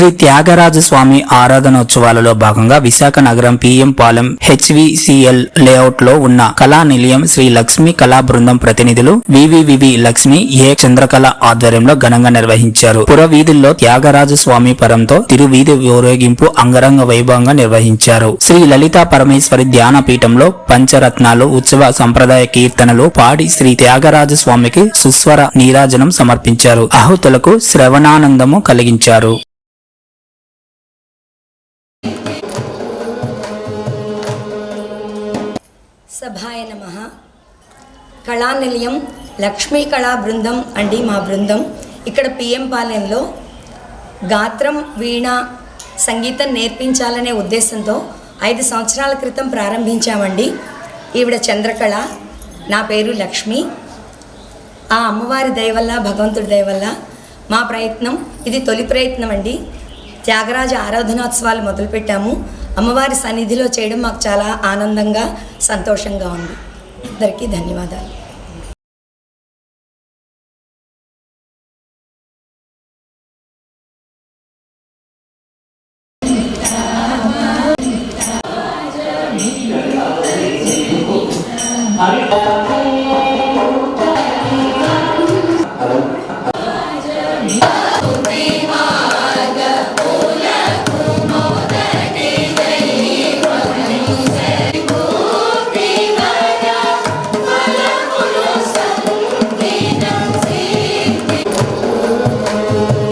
శ్రీ త్యాగరాజ స్వామి ఆరాధనోత్సవాలలో భాగంగా విశాఖ నగరం పిఎం పాలెం హెచ్విసిఎల్ లేఅవుట్లో ఉన్న కళా నిలయం శ్రీ లక్ష్మి కళా బృందం ప్రతినిధులు వివివివి లక్ష్మి ఏ చంద్రకళ ఆధ్వర్యంలో ఘనంగా నిర్వహించారు. పురవీధుల్లో త్యాగరాజస్వామి త్యాగరాజ స్వామి పరంతో తిరువీధి ఊరేగింపు అంగరంగ వైభవంగా నిర్వహించారు. శ్రీ లలితా పరమేశ్వరి ధ్యాన పీఠంలో పంచరత్నాలు ఉత్సవ సంప్రదాయ కీర్తనలు పాడి శ్రీ త్యాగరాజ స్వామికి సుస్వర నీరాజనం సమర్పించారు. ఆహుతులకు శ్రవణానందము కలిగించారు. సభాయ నమ. కళానిలయం లక్ష్మీ కళా బృందం అండి మా బృందం. ఇక్కడ పిఎం పాలెంలో గాత్రం వీణ సంగీతం నేర్పించాలనే ఉద్దేశంతో ఐదు సంవత్సరాల క్రితం ప్రారంభించామండి. ఈవిడ చంద్రకళ నా పేరు లక్ష్మి. ఆ అమ్మవారి దయవల్ల భగవంతుడి దయవల్ల మా ప్రయత్నం ఇది తొలి ప్రయత్నం అండి. త్యాగరాజ ఆరాధనోత్సవాలు మొదలుపెట్టాము. అమ్మవారి సన్నిధిలో చేయడం మాకు చాలా ఆనందంగా సంతోషంగా ఉంది. అందరికీ ధన్యవాదాలు.